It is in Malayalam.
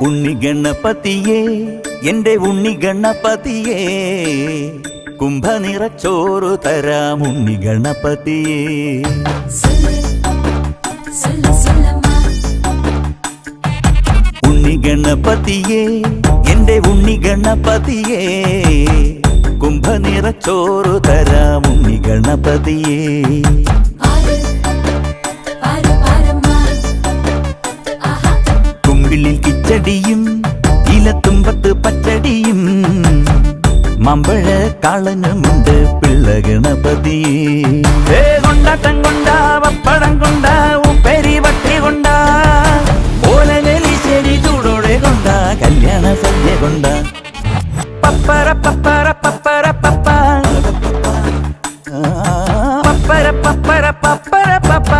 ഉണ്ണി ഗണപതിയേ എന്റെ ഉണ്ണി ഗണപതിയേ കുംഭനിറച്ചോറു തരാം ഉണ്ണി ഗണപതിയേ ഉണ്ണി ഗണപതിയേ എന്റെ ഉണ്ണി ഗണപതിയേ കുംഭനിറച്ചോറു തരാം ഉണ്ണി ഗണപതിയേ മുകിളിൽ കിച്ചടിയും ഇലത്തുമ്പത്ത് പച്ചടിയും. മമ്പഴ കാളനുമുണ്ട് പിള്ള ഗണപതി. പപ്പര പപ്പര പപ്പര പപ്പ. പപ്പര പപ്പര പപ്പര പപ്പ.